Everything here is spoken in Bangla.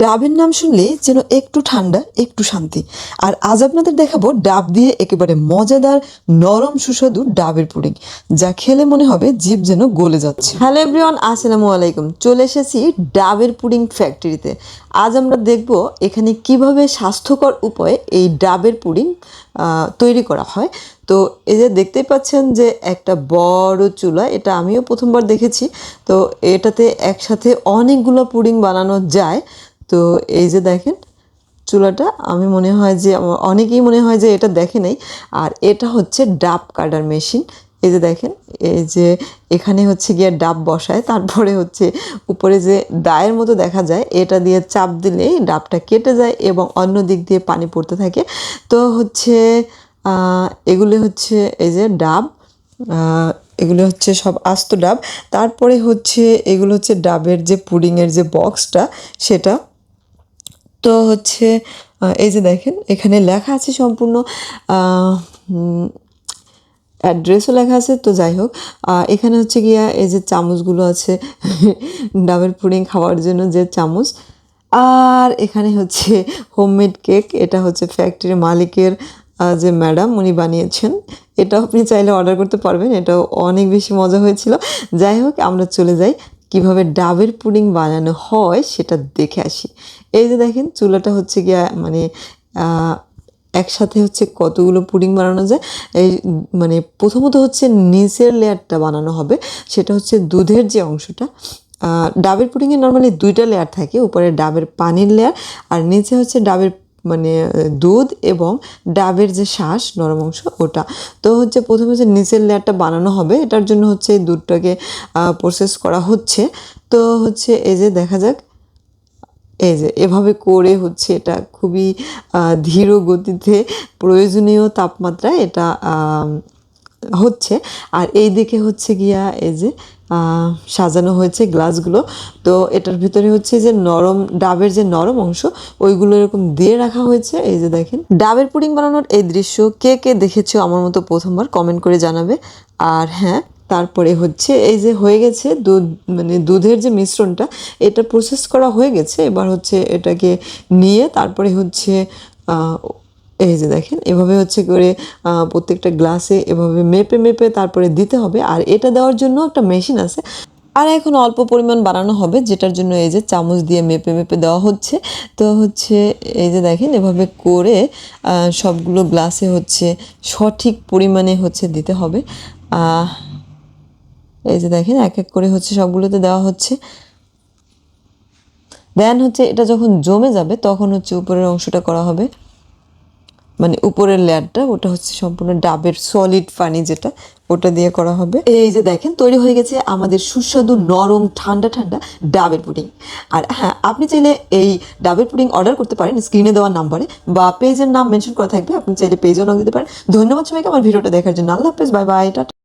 ডাবের নাম শুনলে যেন একটু ঠান্ডা, একটু শান্তি। আর আজ আপনাদের দেখাবো ডাব দিয়ে একেবারে মজাদার, নরম, সুস্বাদু ডাবের পুডিং, যা খেলে মনে হবে জিভ যেন গলে যাচ্ছে। হ্যালো এভরিওয়ান, আসসালামু আলাইকুম। চলে এসেছি ডাবের পুডিং ফ্যাক্টরিতে। আজ আমরা দেখব এখানে কীভাবে স্বাস্থ্যকর উপায়ে এই ডাবের পুডিং তৈরি করা হয়। তো এই যে দেখতেই পাচ্ছেন যে একটা বড় চুলা, এটা আমিও প্রথমবার দেখেছি। তো এটাতে একসাথে অনেকগুলো পুডিং বানানো যায়। তো এই যে দেখেন, চুলাটা আমি মনে হয় যে অনেকেই মনে হয় যে এটা দেখে নাই। আর এটা হচ্ছে ডাব কাটার মেশিন। এই যে দেখেন, এই যে এখানে হচ্ছে গিয়ে ডাব বসায়, তারপরে হচ্ছে উপরে যে দায়ের মতো দেখা যায়, এটা দিয়ে চাপ দিলেই ডাবটা কেটে যায় এবং অন্য দিক দিয়ে পানি পড়তে থাকে। তো হচ্ছে এগুলি হচ্ছে এই যে ডাব এগুলো হচ্ছে সব আস্ত ডাব। তারপরে হচ্ছে, এগুলো হচ্ছে ডাবের যে পুডিংয়ের যে বক্সটা, সেটা। তো হচ্ছে এই যে দেখেন, এখানে লেখা আছে সম্পূর্ণ অ্যাড্রেসও লেখা আছে, তো যাই হোক। এখানে হচ্ছে গিয়া এই যে চামচগুলো আছে, ডাবের পুডিং খাওয়ার জন্য যে চামচ। আর এখানে হচ্ছে হোমমেড কেক, এটা হচ্ছে ফ্যাক্টরির মালিকের যে ম্যাডাম উনি বানিয়েছেন, এটাও আপনি চাইলে অর্ডার করতে পারবেন, এটাও অনেক বেশি মজা হয়েছিল। যাই হোক, আমরা চলে যাই, কীভাবে ডাবের পুডিং বানানো হয় সেটা দেখে আসি। এই যে দেখেন, চুলাটা হচ্ছে গিয়া মানে একসাথে হচ্ছে কতগুলো পুডিং বানানো যায়। এই মানে প্রথমত হচ্ছে নিচের লেয়ারটা বানানো হবে, সেটা হচ্ছে দুধের যে অংশটা। ডাবের পুডিংয়ে নর্মালি দুইটা লেয়ার থাকে, উপরে ডাবের পানির লেয়ার, আর নিচে হচ্ছে ডাবের মানে দুধ এবং ডাবের যে শ্বাস, নরম অংশ, ওটা। তো হচ্ছে প্রথমে যে নিচের লেয়ারটা বানানো হবে, এটার জন্য হচ্ছে এই দুধটাকে প্রসেস করা হচ্ছে। তো হচ্ছে এই যে দেখা যাক, এই যে এভাবে করে হচ্ছে এটা খুবই ধীর গতিতে প্রয়োজনীয় তাপমাত্রায় এটা হচ্ছে। আর এই দিকে হচ্ছে গিয়া এই যে সাজানো হয়েছে গ্লাসগুলো। তো এটার ভিতরে হচ্ছে যে নরম, ডাবের যে নরম অংশ, ওইগুলো এরকম দিয়ে রাখা হয়েছে। এই যে দেখেন, ডাবের পুডিং বানানোর এই দৃশ্য কে কে দেখেছ আমার মতো প্রথমবার কমেন্ট করে জানাবে। আর হ্যাঁ তারপরে হচ্ছে এই যে হয়ে গেছে দুধ মানে দুধের যে মিশ্রণটা, এটা প্রসেস করা হয়ে গেছে। এবার হচ্ছে এটাকে নিয়ে তারপরে হচ্ছে এই যে দেখেন, এভাবে হচ্ছে করে প্রত্যেকটা গ্লাসে এভাবে মেপে মেপে তারপরে দিতে হবে। আর এটা দেওয়ার জন্য একটা মেশিন আছে। আর এখন অল্প পরিমাণ বানানো হবে, যেটার জন্য এই যে চামচ দিয়ে মেপে মেপে দেওয়া হচ্ছে। তো হচ্ছে এই যে দেখেন, এভাবে করে সবগুলো গ্লাসে হচ্ছে সঠিক পরিমাণে হচ্ছে দিতে হবে। এই যে দেখেন, এক এক করে হচ্ছে সবগুলোতে দেওয়া হচ্ছে। দেন হচ্ছে এটা যখন জমে যাবে, তখন হচ্ছে উপরের অংশটা করা হবে। মানে উপরের লেয়ারটা, ওটা হচ্ছে সম্পূর্ণ ডাবের সলিড পানি যেটা, ওটা দিয়ে করা হবে। এই যে দেখেন, তৈরি হয়ে গেছে আমাদের সুস্বাদু নরম, ঠান্ডা ঠান্ডা ডাবের পুডিং। আর হ্যাঁ আপনি চাইলে এই ডাবের পুডিং অর্ডার করতে পারেন স্ক্রিনে দেওয়ার নাম্বারে বা পেজের নাম মেনশন করা থাকবে, আপনি চাইলে পেজও নাম দিতে পারেন। ধন্যবাদ সবাইকে, আমার ভিডিওটা দেখার জন্য। আল্লাহ হাফেজ বাই বাই টাটা।